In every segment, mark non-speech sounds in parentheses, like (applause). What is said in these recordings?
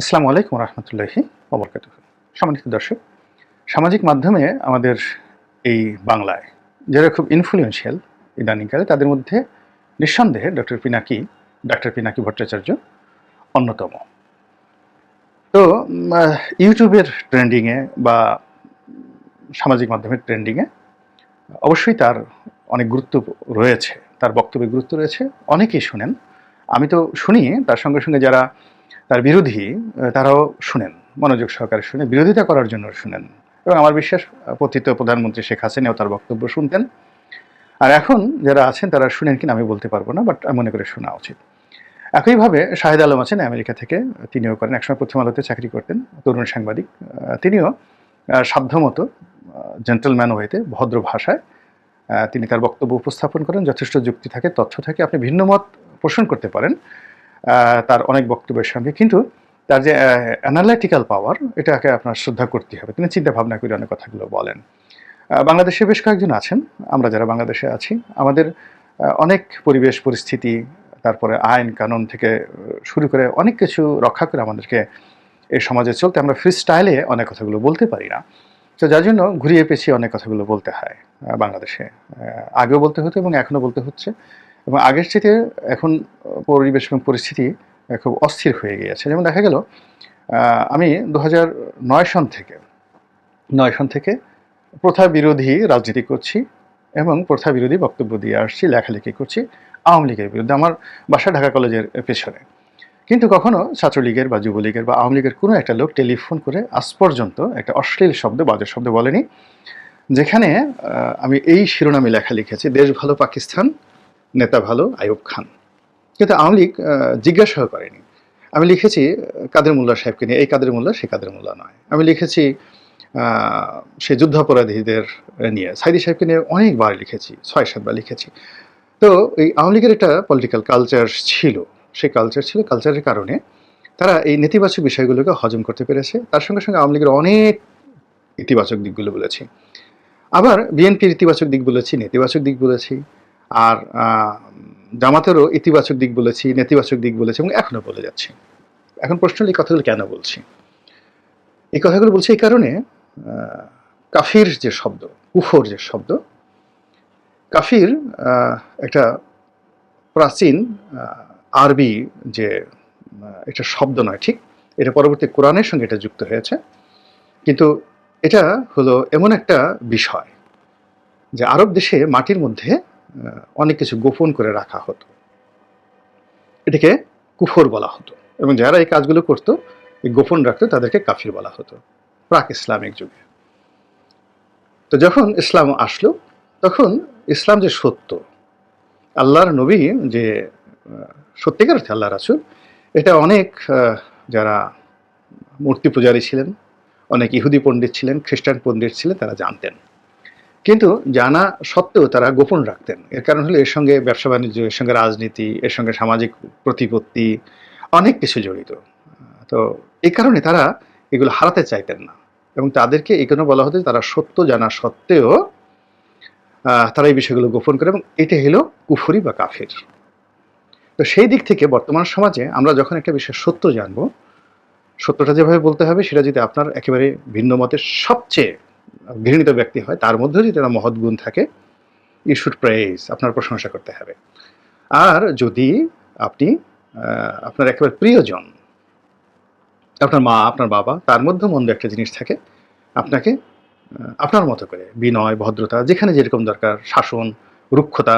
আসসালামু আলাইকুম রহমতুল্লাহি ওবরকাত সম্মানিত দর্শক, সামাজিক মাধ্যমে আমাদের এই বাংলায় যারা খুব ইনফ্লুয়েন্সিয়াল ইদানিংকালে, তাদের মধ্যে নিঃসন্দেহে ডক্টর পিনাকি ডক্টর পিনাকি ভট্টাচার্য অন্যতম। তো ইউটিউবের ট্রেন্ডিংয়ে বা সামাজিক মাধ্যমের ট্রেন্ডিংয়ে অবশ্যই তার অনেক গুরুত্ব রয়েছে, তার বক্তব্যে গুরুত্ব রয়েছে। অনেকেই শুনেন। আমি তো শুনি, তার সঙ্গে সঙ্গে যারা তার বিরোধী তারাও শুনেন, মনোযোগ সহকারে শুনে বিরোধিতা করার জন্য শুনেন। এবং আমার বিশ্বাস পতিত প্রধানমন্ত্রী শেখ হাসিনাও তার বক্তব্য শুনতেন। আর এখন যারা আছেন, তারা শুনেন কিনা আমি বলতে পারব না, বাট মনে করে শোনা উচিত। একইভাবে শাহেদ আলম আছেন আমেরিকা থেকে, তিনিও করেন, একসময় প্রথম আলোতে চাকরি করতেন, তরুণ সাংবাদিক। তিনিও সাধ্যমতো জেন্টেলম্যান ওয়েতে ভদ্র ভাষায় তিনি তার বক্তব্য উপস্থাপন করেন, যথেষ্ট যুক্তি থাকে, তথ্য থাকে, আপনি ভিন্ন মত পোষণ করতে পারেন। তার অনেক বক্তব্যের সঙ্গে। কিন্তু তার যে অ্যানালাইটিক্যাল পাওয়ার এটাকে আপনার শ্রদ্ধা করতে হবে। তিনি চিন্তা ভাবনা করে অনেক কথাগুলো বলেন। বাংলাদেশে বেশ কয়েকজন আছেন। আমরা যারা বাংলাদেশে আছি, আমাদের অনেক পরিবেশ, পরিস্থিতি, তারপরে আইন, কানুন থেকে শুরু করে অনেক কিছু রক্ষা করে আমাদেরকে এই সমাজে চলতে আমরা ফ্রি স্টাইলে অনেক কথাগুলো বলতে পারি না। তো যার জন্য ঘুরিয়ে পেঁচিয়ে অনেক কথাগুলো বলতে হয় বাংলাদেশে। আগেও বলতে হতো এবং এখনও বলতে হচ্ছে। এবং আগের চেয়ে এখন পরিবেশ এবং পরিস্থিতি খুব অস্থির হয়ে গিয়েছে। যেমন দেখা গেল আমি দু নয় সন থেকে, নয় সন থেকে প্রথা বিরোধী রাজনীতি করছি এবং প্রথা বিরোধী বক্তব্য দিয়ে আসছি, লেখালেখি করছি আওয়ামী লীগের বিরুদ্ধে আমার বাসা ঢাকা কলেজের পেছনে। কিন্তু কখনো ছাত্রলীগের বা যুবলীগের বা আওয়ামী লীগের কোনো একটা লোক টেলিফোন করে আজ পর্যন্ত একটা অশ্লীল শব্দ, বাজে শব্দ বলেনি, যেখানে আমি এই শিরোনামে লেখা লিখেছি, দেশ ভালো পাকিস্তান নেতা ভালো, আইয়ুব খান। কিন্তু আওয়ামী লীগ জিজ্ঞাসাও করেনি। আমি লিখেছি কাদের মোল্লা সাহেবকে নিয়ে। এই কাদের মোল্লা, সে কাদের মোল্লা নয়। আমি লিখেছি সে যুদ্ধাপরাধীদের নিয়ে। সাইদি সাহেবকে নিয়ে অনেকবার লিখেছি, ছয় সাতবার লিখেছি। তো এই আওয়ামী লীগের একটা পলিটিক্যাল কালচার ছিল। সেই কালচার ছিল কালচারের কারণে তারা এই নেতিবাচক বিষয়গুলোকে হজম করতে পেরেছে। তার সঙ্গে সঙ্গে আওয়ামী লীগের অনেক ইতিবাচক দিকগুলো বলেছি। আবার বিএনপির ইতিবাচক দিক বলেছি, নেতিবাচক দিক বলেছি। আর জামাতেরও ইতিবাচক দিক বলেছি, নেতিবাচক দিক বলেছি এবং এখনও বলে যাচ্ছি। এখন প্রশ্ন এই কথাগুলো কেন বলছি? এই কথাগুলো বলছি এই কারণে কাফির যে শব্দ, কুফর যে শব্দ, কাফির একটা প্রাচীন আরবি যে এটা শব্দ নয়, ঠিক? এটা পরবর্তী কোরআনের সঙ্গে এটা যুক্ত হয়েছে। কিন্তু এটা হলো এমন একটা বিষয় যে আরব দেশে মাটির মধ্যে অনেক কিছু গোপন করে রাখা হতো। এটাকে কুফর বলা হতো এবং যারা এই কাজগুলো করতো, এই গোপন রাখতো, তাদেরকে কাফির বলা হতো। প্রাক ইসলামিক যুগে। তো যখন ইসলাম আসলো, তখন ইসলাম যে সত্য, আল্লাহর নবী যে সত্যিকার অর্থে আল্লাহ রাসুল, এটা অনেক যারা মূর্তি পূজারী ছিলেন, অনেক ইহুদি পণ্ডিত ছিলেন, খ্রিস্টান পণ্ডিত ছিলেন, তারা জানতেন। কিন্তু জানা সত্ত্বেও তারা গোপন রাখতেন। এর কারণ হলো এর সঙ্গে ব্যবসা বাণিজ্য, এর সঙ্গে রাজনীতি, এর সঙ্গে সামাজিক প্রতিপত্তি অনেক কিছু জড়িত। তো এই কারণে তারা এগুলো হারাতে চাইতেন না এবং তাদেরকে এই কারণে বলা হতো তারা সত্য জানা সত্ত্বেও তারা এই বিষয়গুলো গোপন করে এবং এটা হলো কুফরি বা কাফের। তো সেই দিক থেকে বর্তমান সমাজে আমরা যখন একটা বিষয় সত্য জানব, সত্যটা যেভাবে বলতে হবে সেটা যদি আপনার একেবারে ভিন্ন মতের সবচেয়ে ঘৃণিত ব্যক্তি হয়, তার মধ্যে যদি একটা মহৎ গুণ থাকে ইউ শুড আপনার প্রশংসা করতে হবে। আর যদি আপনি আপনার একেবারে প্রিয়জন, আপনার মা, আপনার বাবা, তার মধ্যেও মন্দ একটা জিনিস থাকে, আপনাকে আপনার মতো করে বিনয়, ভদ্রতা, যেখানে যেরকম দরকার, শাসন, রুক্ষতা,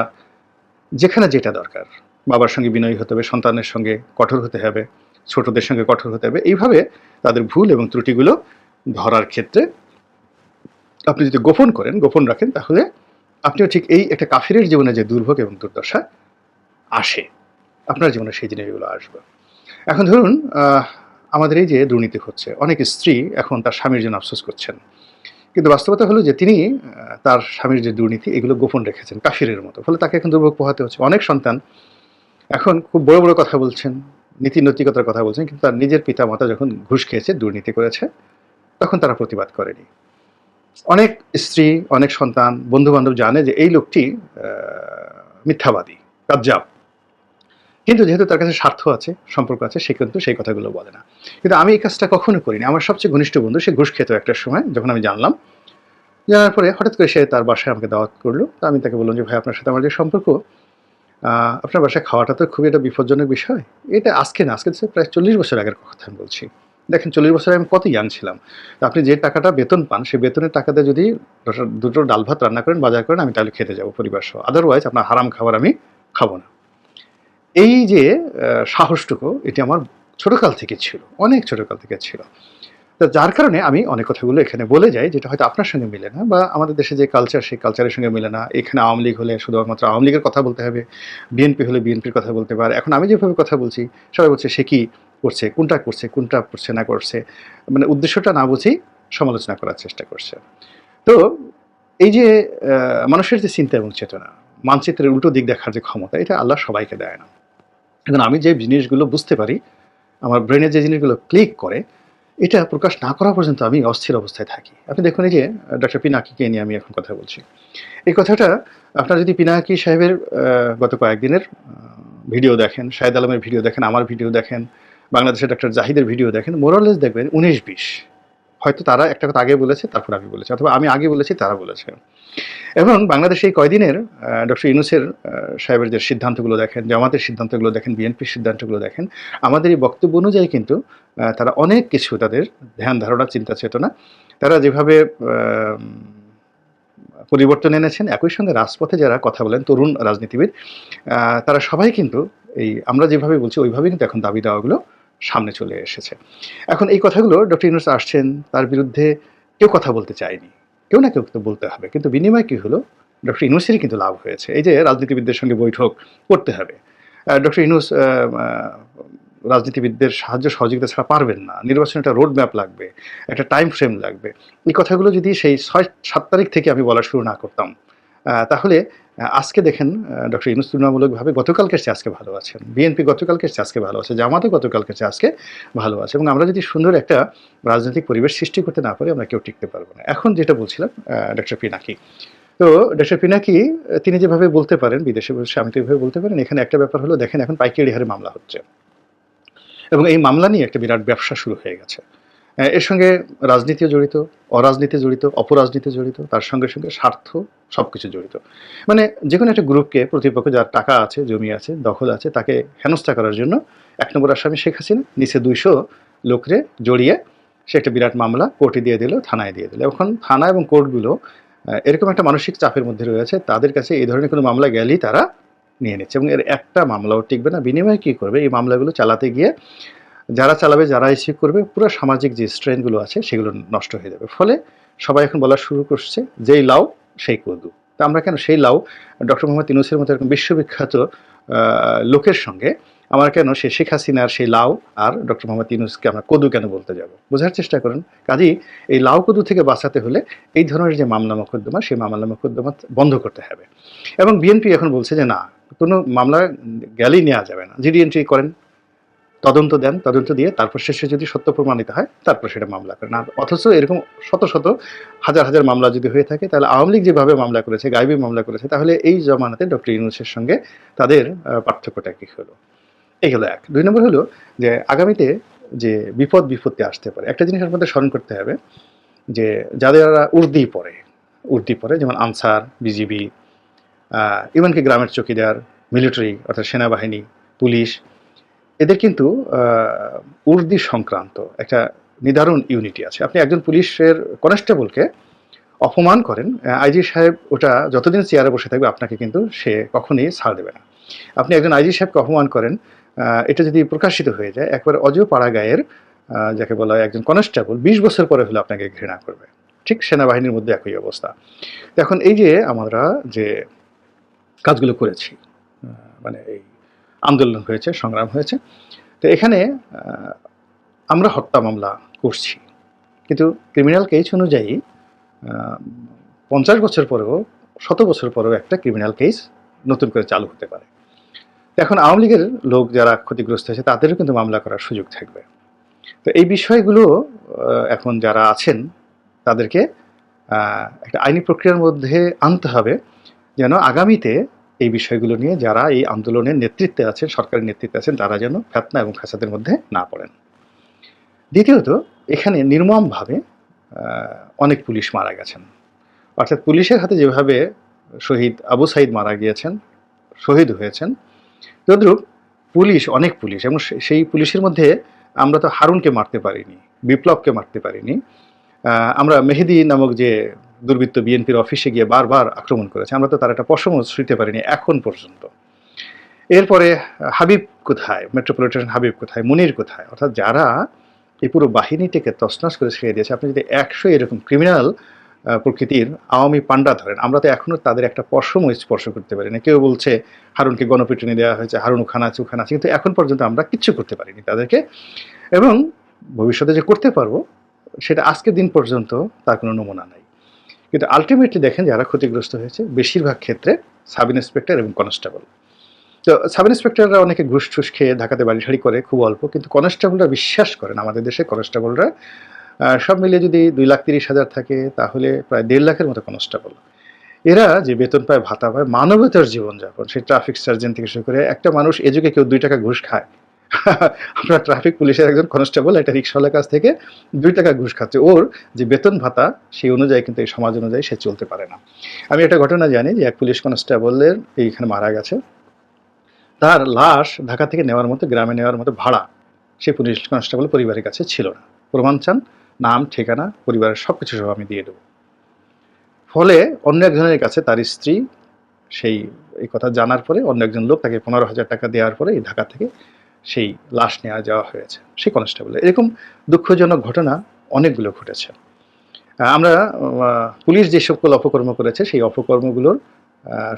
যেখানে যেটা দরকার, বাবার সঙ্গে বিনয়ী হতে হবে, সন্তানের সঙ্গে কঠোর হতে হবে, ছোটদের সঙ্গে কঠোর হতে হবে, এইভাবে তাদের ভুল এবং ত্রুটিগুলো ধরার ক্ষেত্রে আপনি যদি গোপন করেন, গোপন রাখেন, তাহলে আপনিও ঠিক এই একটা কাফিরের জীবনে যে দুর্ভোগ এবং দুর্দশা আসে, আপনার জীবনে সেই জিনিসগুলো আসবে। এখন ধরুন আমাদের এই যে দুর্নীতি হচ্ছে, অনেক স্ত্রী এখন তার স্বামীর জন্য আফসোস করছেন। কিন্তু বাস্তবতা হলো যে তিনি তার স্বামীর যে দুর্নীতি, এগুলো গোপন রেখেছেন, কাফিরের মতো। ফলে তাকে এখন দুর্ভোগ পোহাতে হচ্ছে। অনেক সন্তান এখন খুব বড় বড় কথা বলছেন, নীতি নৈতিকতার কথা বলছেন, কিন্তু তার নিজের পিতা মাতা যখন ঘুষ খেয়েছে, দুর্নীতি করেছে, তখন তারা প্রতিবাদ করেনি। অনেক স্ত্রী, অনেক সন্তান বন্ধু বান্ধব জানে যে এই লোকটি মিথ্যাবাদী, কাজ্জাব। কিন্তু যেহেতু তার কাছে স্বার্থ আছে, সম্পর্ক আছে, সে কিন্তু সেই কথাগুলো বলে না। কিন্তু আমি এই কাজটা কখনো করিনি। আমার সবচেয়ে ঘনিষ্ঠ বন্ধু, সে ঘুষ খেত একটা সময়, যখন আমি জানলাম। জানার পরে হঠাৎ করে সে তার বাসায় আমাকে দাওয়াত করল। তো আমি তাকে বললাম যে, ভাই, আপনার সাথে আমার যে সম্পর্ক আপনার বাসায় খাওয়াটা তো খুবই একটা বিপজ্জনক বিষয়। এটা আজকে না, আজকে প্রায় চল্লিশ বছর আগের কথা আমি বলছি। দেখেন চল্লিশ বছরে আমি কত ইয়াং ছিলাম। আপনি যে টাকাটা বেতন পান, সেই বেতনের টাকাতে যদি দুটো ডাল ভাত রান্না করেন, বাজার করেন, আমি তাহলে খেতে যাব পরিবার সহ। আদারওয়াইজ আপনার হারাম খাবার আমি খাব না। এই যে সাহসটুকু, এটি আমার ছোটোকাল থেকে ছিল, অনেক ছোটোকাল থেকে ছিল। যার কারণে আমি অনেক কথাগুলো এখানে বলে যাই, যেটা হয়তো আপনার সঙ্গে মিলে না বা আমাদের দেশে যে কালচার সেই কালচারের সঙ্গে মিলে না। এখানে আওয়ামী লীগ হলে শুধুমাত্র আওয়ামী লীগের কথা বলতে হবে, বিএনপি হলে বিএনপির কথা বলতে পারে এখন আমি যেভাবে কথা বলছি, সবাই বলছে, সে কি করছে? কোনটা করছে? কোনটা করছে না করছে? মানে উদ্দেশ্যটা না বুঝেই সমালোচনা করার চেষ্টা করছে। তো এই যে মানুষের যে চিন্তা এবং চেতনা, মানচিত্রের উল্টো দিক দেখার যে ক্ষমতা, এটা আল্লাহ সবাইকে দেয় না। এখন আমি যে জিনিসগুলো বুঝতে পারি, আমার ব্রেনে যে জিনিসগুলো ক্লিক করে এটা প্রকাশ না করা পর্যন্ত আমি অস্থির অবস্থায় থাকি। আপনি দেখুন এই যে ডক্টর পিনাকিকে নিয়ে আমি এখন কথা বলছি। এই কথাটা আপনার যদি পিনাকি সাহেবের গত কয়েকদিনের ভিডিও দেখেন, শাহেদ আলমের ভিডিও দেখেন, আমার ভিডিও দেখেন, বাংলাদেশের ডক্টর জাহিদের ভিডিও দেখেন মোরালেস দেখবেন উনিশ বিশ। হয়তো তারা একটা কথা আগে বলেছে, তারপর আমি বলেছি, অথবা আমি আগে বলেছি, তারা বলেছে। এবং বাংলাদেশে এই কয়দিনের ডক্টর ইউনুসের সাহেবের যে সিদ্ধান্তগুলো দেখেন, জামাতের সিদ্ধান্তগুলো দেখেন, বিএনপির সিদ্ধান্তগুলো দেখেন, আমাদের এই বক্তব্য অনুযায়ী কিন্তু তারা অনেক কিছু তাদের ধ্যান, ধারণা, চিন্তা, চেতনা, তারা যেভাবে পরিবর্তন এনেছেন, একই সঙ্গে রাজপথে যারা কথা বলেন, তরুণ রাজনীতিবিদ তারা সবাই কিন্তু এই, আমরা যেভাবে বলছি ওইভাবে কিন্তু এখন দাবি দেওয়াগুলো সামনে চলে এসেছে। এখন এই কথাগুলো ডক্টর ইউনুস আসছেন, তার বিরুদ্ধে কেউ কথা বলতে চায়নি। কেউ না কেউ তো বলতে হবে। কিন্তু বিনিময় কী হলো? ডক্টর ইউনুসেরই কিন্তু লাভ হয়েছে। এই যে রাজনীতিবিদদের সঙ্গে বৈঠক করতে হবে। ডক্টর ইউনুস রাজনীতিবিদদের সাহায্য সহযোগিতা ছাড়া পারবেন না। নির্বাচনে একটা রোড ম্যাপ লাগবে, একটা টাইম ফ্রেম লাগবে। এই কথাগুলো যদি সেই ছয় সাত তারিখ থেকে আমি বলা শুরু না করতাম তাহলে আজকে দেখেন ডক্টর ইউনুস তুলনামূলকভাবে গতকালকের চেয়ে আজকে ভালো আছেন। বিএনপি গতকালকের চেয়ে আজকে ভালো আছে, জামাতও গতকালকের চেয়ে আজকে ভালো আছে এবং আমরা যদি সুন্দর একটা রাজনৈতিক পরিবেশ সৃষ্টি করতে না পারি, আমরা কেউ টিকতে পারব না। এখন যেটা বলছিলাম ডক্টর পিনাকি। তো ডক্টর পিনাকি, তিনি যেভাবে বলতে পারেন, বিদেশে বসে আমি তো এভাবে বলতে পারেন, এখানে একটা ব্যাপার হলো, দেখেন এখন পাইকারি হারে মামলা হচ্ছে। এবং এই মামলা নিয়ে একটা বিরাট ব্যবসা শুরু হয়ে গেছে। এর সঙ্গে রাজনীতিও জড়িত অরাজনীতি জড়িত অপরাজনীতি জড়িত, তার সঙ্গে সঙ্গে স্বার্থ সব কিছু জড়িত। মানে যে কোনো একটা গ্রুপকে, প্রতিপক্ষ যার টাকা আছে, জমি আছে, দখল আছে, তাকে হেনস্থা করার জন্য এক নম্বর আসামি শেখ হাসিনা নিচে দুইশো লোকরে জড়িয়ে সে একটা বিরাট মামলা কোর্টে দিয়ে দিল, থানায় দিয়ে দিল। এখন থানা এবং কোর্টগুলো এরকম একটা মানসিক চাপের মধ্যে রয়েছে, তাদের কাছে এই ধরনের কোনো মামলা গেলেই তারা নিয়ে নিচ্ছে এবং এর একটা মামলাও টিকবে না। বিনিময়ে কী করবে? এই মামলাগুলো চালাতে গিয়ে যারা চালাবে, যারা রিসিভ করবে, পুরো সামাজিক যে স্ট্রেনগুলো আছে সেগুলো নষ্ট হয়ে যাবে। ফলে সবাই এখন বলা শুরু করছে যেই লাউ সেই কদু। তা আমরা কেন সেই লাউ? ডক্টর মোহাম্মদ ইনুসের মতো এরকম বিশ্ববিখ্যাত লোকের সঙ্গে আমার কেন সে শেখ হাসিনার সেই লাউ আর ডক্টর মোহাম্মদ ইনুসকে আমরা কদু কেন বলতে যাব? বোঝার চেষ্টা করুন। কাজেই এই লাউ কদু থেকে বাঁচাতে হলে এই ধরনের যে মামলা মোকদ্দমা, সেই মামলা মোকদ্দমা বন্ধ করতে হবে। এবং বিএনপি এখন বলছে যে না, কোনো মামলা গেলেই নেওয়া যাবে না। জিডি এন্ট্রি করেন। তদন্ত দেন, তদন্ত দিয়ে তারপর শেষে যদি সত্য প্রমাণিত হয়, তারপর সেটা মামলা করেন। আর অথচ এরকম শত শত, হাজার হাজার মামলা যদি হয়ে থাকে, তাহলে আওয়ামী লীগ যেভাবে মামলা করেছে, গাইবি মামলা করেছে, তাহলে এই জমানাতে ডক্টর ইউনুসের সঙ্গে তাদের পার্থক্যটা কী হলো? এই হলো এক। দুই নম্বর হলো যে আগামীতে যে বিপদ বিপত্তি আসতে পারে, একটা জিনিস আপনাদের স্মরণ করতে হবে যে যারা উর্দি পড়ে উর্দি পড়ে যেমন আনসার, বিজিবি ইভেনকি গ্রামের চৌকিদার, মিলিটারি, অর্থাৎ সেনাবাহিনী, পুলিশ এদের কিন্তু উর্দি সংক্রান্ত একটা নির্ধারণ ইউনিটি আছে। আপনি একজন পুলিশের কনস্টেবলকে অপমান করেন আইজি সাহেব ওটা যতদিন চেয়ারে বসে থাকবে আপনাকে কিন্তু সে কখনই ছাড় দেবে না। আপনি একজন আইজি সাহেবকে অপমান করেন এটা যদি প্রকাশিত হয়ে যায়, একবার অজয় পাড়া গায়ের যাকে বলা হয় একজন কনস্টেবল বিশ বছর পরে হলে আপনাকে ঘৃণা করবে। ঠিক সেনাবাহিনীর মধ্যে একই অবস্থা। এখন এই যে আমরা যে কাজগুলো করেছি মানে এই আন্দোলন হয়েছে, সংগ্রাম হয়েছে। তো এখানে আমরা হত্যা মামলা করছি। কিন্তু ক্রিমিনাল কেস অনুযায়ী পঞ্চাশ বছর পরেও, শত বছর পরেও একটা ক্রিমিনাল কেস নতুন করে চালু হতে পারে। এখন আওয়ামী লীগের লোক যারা ক্ষতিগ্রস্ত হয়েছে, তাদেরও কিন্তু মামলা করার সুযোগ থাকবে। তো এই বিষয়গুলো এখন যারা আছেন, তাদেরকে একটা আইনি প্রক্রিয়ার মধ্যে আনতে হবে। যেন আগামীতে এই বিষয়গুলো নিয়ে যারা এই আন্দোলনের নেতৃত্বে আছেন, সরকারের নেতৃত্বে আছেন, তারা যেন ফেতনা এবং ফ্যাসাদের মধ্যে না পড়েন। দ্বিতীয়ত, এখানে নির্মমভাবে অনেক পুলিশ মারা গেছেন। অর্থাৎ পুলিশের হাতে যেভাবে শহীদ আবু সাইদ মারা গিয়েছেন, শহীদ হয়েছেন তদ্রূপ পুলিশ, অনেক পুলিশ, এবং সেই পুলিশের মধ্যে আমরা তো হারুনকে মারতে পারিনি, বিপ্লবকে মারতে পারিনি আমরা মেহেদি নামক যে দুর্বৃত্ত বিএনপির অফিসে গিয়ে বারবার আক্রমণ করেছে, আমরা তো তার একটা পশমও শুইতে পারিনি এখন পর্যন্ত। এরপরে হাবিব কোথায়? মেট্রোপলিটন হাবিব কোথায়? মুনির কোথায়? অর্থাৎ যারা এই পুরো বাহিনীটিকে তছনছ করে ছেড়ে দিয়েছে, আপনি যদি একশো এরকম ক্রিমিনাল প্রকৃতির আওয়ামী পান্ডা ধরেন, আমরা তো এখনও তাদের একটা পশমও স্পর্শ করতে পারি না কেউ বলছে হারুনকে গণপিটুনি দেওয়া হয়েছে, হারুন ওখানে আছে, কিন্তু এখন পর্যন্ত আমরা কিচ্ছু করতে পারিনি তাদেরকে। এবং ভবিষ্যতে যে করতে পারব সেটা আজকের দিন পর্যন্ত তার কোনো নমুনা নাই। কিন্তু আলটিমেটলি দেখেন যারা ক্ষতিগ্রস্ত হয়েছে, বেশিরভাগ ক্ষেত্রে সাব ইন্সপেক্টর এবং কনস্টেবল তো সাব ইন্সপেক্টররা অনেকে ঘুষ ঠুস খেয়ে ঢাকাতে বাড়ি করে খুব অল্প, কিন্তু কনস্টেবলরা বিশ্বাস করেন আমাদের দেশে কনস্টেবলরা সব মিলিয়ে যদি দুই লাখ তিরিশ হাজার থাকে, তাহলে প্রায় দেড় লাখের মতো কনস্টেবল এরা যে বেতন পায়, ভাতা পায়, মানবতার জীবনযাপন, সেই ট্রাফিক সার্জন থেকে শুরু করে একটা মানুষ এ যুগে কেউ দুই টাকা ঘুষ খায় আপনার ট্রাফিক পুলিশের একজন কনস্টেবল একটা রিক্সাওয়ালার কাছ থেকে দুই টাকা ঘুষ খাচ্ছে। ওর যে বেতন ভাতা, সেই অনুযায়ী কিন্তু এই সমাজ অনুযায়ী সে চলতে পারে না। আমি একটা ঘটনা জানি যে এক পুলিশ কনস্টেবলের এইখানে মারা গেছে। তার লাশ ঢাকা থেকে নেওয়ার মতো, গ্রামে নেওয়ার মতো ভাড়া সেই পুলিশ কনস্টেবল পরিবারের কাছে ছিল না। প্রমাণ চান, নাম, ঠিকানা, পরিবারের সব কিছু সব আমি দিয়ে দেবো। ফলে অন্য একজনের কাছে তার স্ত্রী সেই এই কথা জানার পরে অন্য একজন লোক তাকে পনেরো হাজার টাকা দেওয়ার পরে এই ঢাকা থেকে সেই লাশ নেওয়া যাওয়া হয়েছে, সেই কনস্টেবল এরকম দুঃখজনক ঘটনা অনেকগুলো ঘটেছে। আমরা পুলিশ যে সকল অপকর্ম করেছে, সেই অপকর্মগুলোর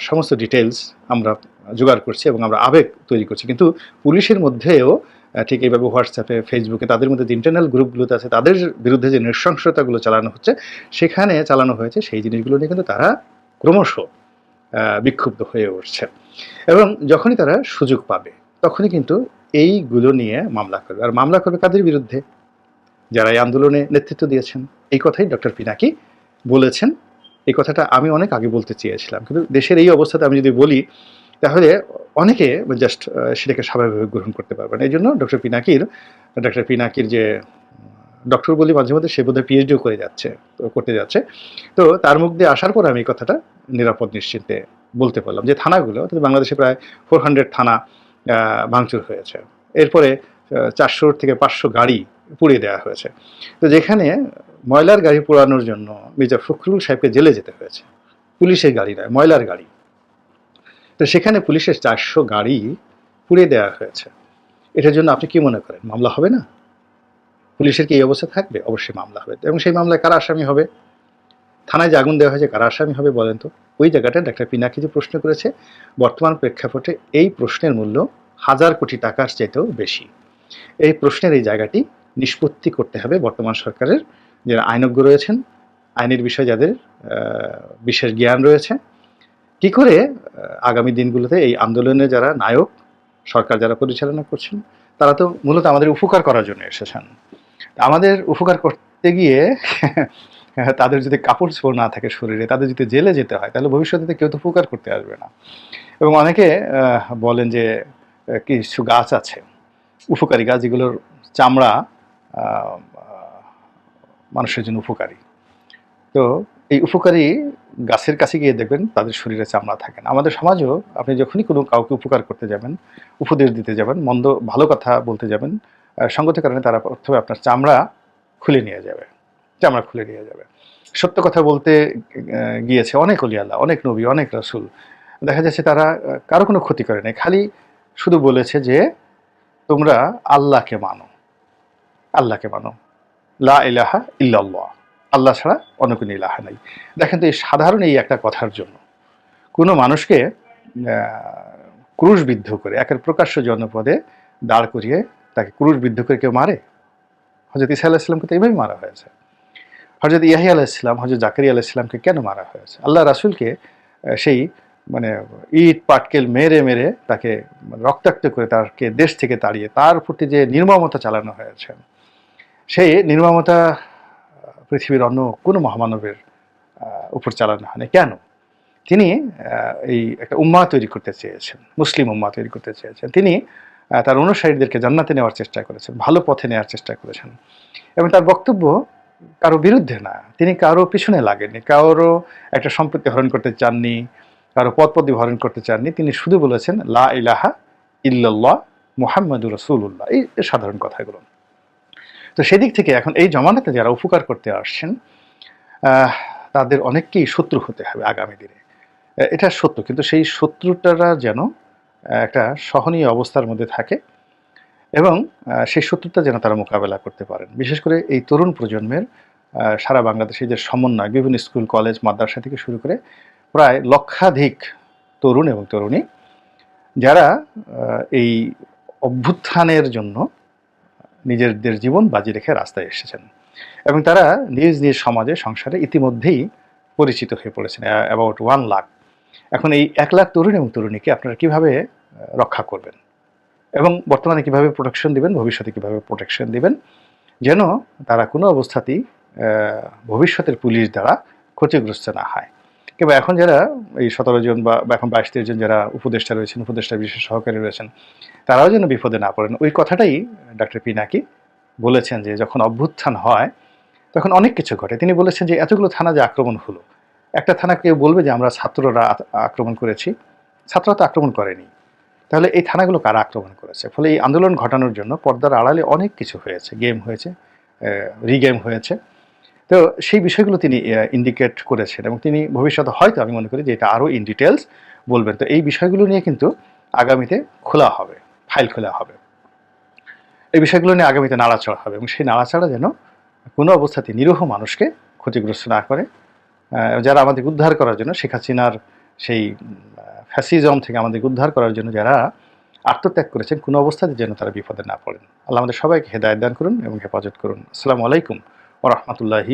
সমস্ত ডিটেলস আমরা জোগাড় করছি এবং আমরা আবেগ তৈরি করছি। কিন্তু পুলিশের মধ্যেও ঠিক এইভাবে হোয়াটসঅ্যাপে ফেসবুকে তাদের মধ্যে যে ইন্টারনাল গ্রুপগুলোতে আছে, তাদের বিরুদ্ধে যে নৃশংসতাগুলো চালানো হচ্ছে, সেখানে চালানো হয়েছে, সেই জিনিসগুলো নিয়ে কিন্তু তারা ক্রমশ বিক্ষুব্ধ হয়ে উঠছে। এবং যখনই তারা সুযোগ পাবে, তখনই কিন্তু এইগুলো নিয়ে মামলা করবে। আর মামলা করবে কাদের বিরুদ্ধে? যারা এই আন্দোলনে নেতৃত্ব দিয়েছেন। এই কথাই ডক্টর পিনাকি বলেছেন। এই কথাটা আমি অনেক আগে বলতে চেয়েছিলাম। কিন্তু দেশের এই অবস্থাতে আমি যদি বলি, তাহলে অনেকে জাস্ট সেটাকে স্বাভাবিকভাবে গ্রহণ করতে পারবেন এই জন্য ডক্টর পিনাকির ডক্টর পিনাকির যে ডক্টর বলি মাঝে মধ্যে সে বোধহয় পিএইচডিও করে যাচ্ছে করতে যাচ্ছে। তো তার মুখ দিয়ে আসার পর আমি এই কথাটা নিরাপদ নিশ্চিন্তে বলতে পারলাম যে, থানাগুলো বাংলাদেশে প্রায় ফোর হান্ড্রেড থানা ভাঙচুর হয়েছে। এরপরে চারশোর থেকে পাঁচশো গাড়ি পুড়িয়ে দেওয়া হয়েছে। তো যেখানে ময়লার গাড়ি পোড়ানোর জন্য মির্জা ফখরুল সাহেবকে জেলে যেতে হয়েছে। পুলিশের গাড়ি নয়, ময়লার গাড়ি। তো সেখানে পুলিশের চারশো গাড়ি পুড়িয়ে দেওয়া হয়েছে। এটার জন্য আপনি কি মনে করেন, মামলা হবে না? পুলিশের কি এই অবস্থা থাকবে? অবশ্যই মামলা হবে। এবং সেই মামলায় কারা আসামি হবে? থানায় যে আগুন দেওয়া হয়েছে, কারা আসামি হবে বলেন তো? ওই জায়গাটা ডাক্তার পিনাকি যে প্রশ্ন করেছে, বর্তমান প্রেক্ষাপটে এই প্রশ্নের মূল্য হাজার কোটি টাকার চাইতেও বেশি। এই প্রশ্নের এই জায়গাটি নিষ্পত্তি করতে হবে বর্তমান সরকারের। যারা আইনজ্ঞ রয়েছেন, আইনের বিষয়ে যাদের বিশেষ জ্ঞান রয়েছে, কি করে আগামী দিনগুলোতে এই আন্দোলনে যারা নায়ক, সরকার যারা পরিচালনা করছেন, তারা তো মূলত আমাদের উপকার করার জন্য এসেছেন। আমাদের উপকার করতে গিয়ে (laughs) তাদের যদি কাপড় চোপড় না থাকে শরীরে তাদের যদি জেলে যেতে হয় তাহলে ভবিষ্যতে কেউ তো উপকার করতে আসবে না। এবং অনেকে বলেন যে কিছু গাছ আছে উপকারী গাছ যেগুলোর চামড়া মানুষের জন্য উপকারী। তো এই উপকারী গাছের কাছে গিয়ে দেখবেন তাদের শরীরে চামড়া থাকে না। আমাদের সমাজেও আপনি যখনই কোনো কাউকে উপকার করতে যাবেন উপদেশ দিতে যাবেন মন্দ ভালো কথা বলতে যাবেন আহ, সঙ্গত কারণে তারা প্রথমে আপনার চামড়া খুলে নিয়ে যাবে। চামড়া খুলে নিয়ে যাবে। সত্য কথা বলতে গিয়েছে অনেক অলিয়াল্লাহ অনেক নবী, অনেক রাসূল। দেখা যাচ্ছে তারা কারও কোনো ক্ষতি করে নাই, খালি শুধু বলেছে যে, তোমরা আল্লাহকে মানো। আল্লাহকে মানো। লা ইলাহা ইল্লাল্লাহ। আল্লাহ ছাড়া অন্য কোনো ইলাহা নাই। দেখেন তো এই সাধারণ এই একটা কথার জন্য, কোনো মানুষকে ক্রুশবিদ্ধ করে, একের প্রকাশ্য জনপদে দাঁড় করিয়ে তাকে ক্রুশবিদ্ধ করে কেউ মারে? হজরত ইসা আলাহিসামকে তো এইভাবেই মারা হয়েছে। হজরত ইয়াহি আলাইসলাম হজরত জাকারিয়া আলাইসলামকে কেন মারা হয়েছে? আল্লাহ রাসুলকে সেই মানে ইট, পাটকেল মেরে মেরে তাকে রক্তাক্ত করে তাকে দেশ থেকে তাড়িয়ে তার প্রতি যে নির্মমতা চালানো হয়েছে, সেই নির্মমতা পৃথিবীর অন্য কোনো মহামানবের উপর চালানো হয়নি। কেন? তিনি এই একটা উম্মা তৈরি করতে চেয়েছেন, মুসলিম উম্মা তৈরি করতে চেয়েছেন। তিনি তার অনুসারীদেরকে জান্নাতে নেওয়ার চেষ্টা করেছেন, ভালো পথে নেওয়ার চেষ্টা করেছেন। এবং তার বক্তব্য কারও বিরুদ্ধে না। তিনি কারও পিছনে লাগেননি, কারও একটা সম্পত্তি হরণ করতে চাননি, কারও পদ হরণ করতে চাননি। তিনি শুধু বলেছেন, লা ইলাহা ইল্লাল্লাহ মুহাম্মাদুর রসুল্লাহ এই সাধারণ কথাগুলো। তো সেদিক থেকে এখন এই জমানাতে যারা উপকার করতে আসছেন তাদের অনেককেই শত্রু হতে হবে আগামী দিনে। এটা সত্য, কিন্তু সেই শত্রুটারা যেন একটা সহনীয় অবস্থার মধ্যে থাকে এবং সেই শত্রুতা যেন তারা মোকাবেলা করতে পারেন। বিশেষ করে এই তরুণ প্রজন্মের সারা বাংলাদেশে যে সমন্বয়, বিভিন্ন স্কুল, কলেজ, মাদ্রাসা থেকে শুরু করে প্রায় লক্ষাধিক তরুণ এবং তরুণী, যারা এই অভ্যুত্থানের জন্য নিজেদের জীবন বাজি রেখে রাস্তায় এসেছেন। এবং তারা নিজ নিজ সমাজে, সংসারে ইতিমধ্যেই পরিচিত হয়ে পড়েছেন অ্যাবাউট ওয়ান লাখ এখন এই এক লাখ তরুণ এবং তরুণীকে আপনারা কীভাবে রক্ষা করবেন? এবং বর্তমানে কীভাবে প্রোটেকশন দিবেন, ভবিষ্যতে কীভাবে প্রোটেকশন দিবেন, যেন তারা কোনো অবস্থাতেই ভবিষ্যতের পুলিশ দ্বারা ক্ষতিগ্রস্ত না হয়। কিংবা এখন যারা এই সতেরো জন বা এখন বাইশ তেইশ জন যারা উপদেষ্টা রয়েছেন, উপদেষ্টা বিশেষ সহকারী রয়েছেন, তারাও যেন বিপদে না পড়েন। ওই কথাটাই ডাক্তার পিনাকি বলেছেন যে, যখন অভ্যুত্থান হয়, তখন অনেক কিছু ঘটে। তিনি বলেছেন যে, এতগুলো থানা যে আক্রমণ হলো, একটা থানা কেউ বলবে যে, আমরা ছাত্ররা আক্রমণ করেছি, ছাত্ররা তো আক্রমণ করেনি। তাহলে এই থানাগুলো কারা আক্রমণ করেছে? ফলে এই আন্দোলন ঘটানোর জন্য পর্দার আড়ালে অনেক কিছু হয়েছে, গেম হয়েছে রিগেম হয়েছে। তো সেই বিষয়গুলো তিনি ইন্ডিকেট করেছেন এবং তিনি ভবিষ্যতে হয়তো, আমি মনে করি যে এটা আরও ইন ডিটেলস বলবেন। তো এই বিষয়গুলো নিয়ে কিন্তু আগামীতে খোলা হবে ফাইল খোলা হবে। এই বিষয়গুলো নিয়ে আগামীতে নাড়াচাড়া হবে এবং সেই নাড়াচাড়া যেন কোনো অবস্থাতে নিরীহ মানুষকে ক্ষতিগ্রস্ত না করে। যারা আমাদের উদ্ধার করার জন্য শেখ হাসিনার সেই ফ্যাসিজম থেকে আমাদেরকে উদ্ধার করার জন্য যারা আত্মত্যাগ করেছেন, কোনো অবস্থাতে যেন তারা বিপদে না পড়েন। আল্লাহ আমাদের সবাইকে হেদায়ত দান করুন এবং হেফাজত করুন। আসসালামু আলাইকুম ও রহমতুল্লাহি